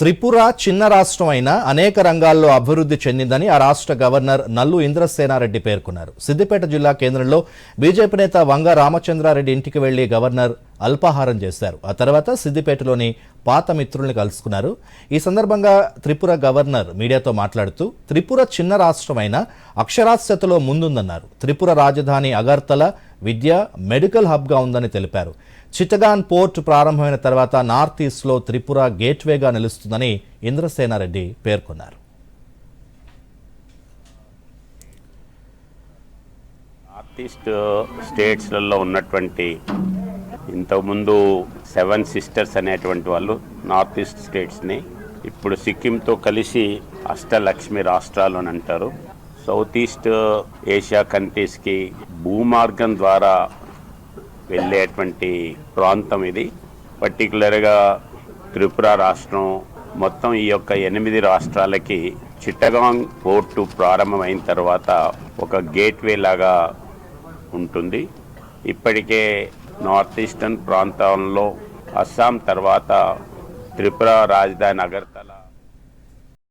త్రిపుర చిన్న రాష్ట్రం అయినా అనేక రంగాల్లో అభివృద్ధి చెందిందని ఆ రాష్ట్ర గవర్నర్ నల్లు ఇంద్రసేనారెడ్డి పేర్కొన్నారు. సిద్దిపేట జిల్లా కేంద్రంలో బీజేపీ నేత వంగ రామచంద్రారెడ్డి ఇంటికి వెళ్ళి గవర్నర్ అల్పాహారం చేశారు ఆ తర్వాత సిద్దిపేటలోని పాత మిత్రుల్ని కలుసుకున్నారు. ఈ సందర్భంగా త్రిపుర గవర్నర్ మీడియాతో మాట్లాడుతూ త్రిపుర చిన్న రాష్ట్రమైన అక్షరాస్యతలో ముందుందన్నారు. త్రిపుర రాజధాని అగర్తల విద్య మెడికల్ హబ్గా ఉందని తెలిపారు. చిట్టగాన్ పోర్ట్ ప్రారంభమైన తర్వాత నార్త్ ఈస్ట్లో త్రిపుర గేట్వేగా నిలుస్తుందని ఇంద్రసేనారెడ్డి పేర్కొన్నారు. నార్త్ ఈస్ట్ స్టేట్స్లలో ఉన్నటువంటి ఇంతకుముందు సెవెన్ సిస్టర్స్ అనేటువంటి వాళ్ళు నార్త్ ఈస్ట్ స్టేట్స్ని ఇప్పుడు సిక్కింతో కలిసి అష్టలక్ష్మి రాష్ట్రాలు అని అంటారు. సౌత్ ఈస్ట్ ఏషియా కంట్రీస్కి భూమార్గం ద్వారా వెళ్ళేటువంటి ప్రాంతం ఇది. పర్టికులర్గా త్రిపుర రాష్ట్రం మొత్తం ఈ యొక్క ఎనిమిది రాష్ట్రాలకి చిట్టగాంగ్ పోర్టు ప్రారంభమైన తర్వాత ఒక గేట్వే లాగా ఉంటుంది. ఇప్పటికే నార్త్ ఈస్టర్న్ ప్రాంతంలో అస్సాం తర్వాత త్రిపుర రాజధాని అగర్తల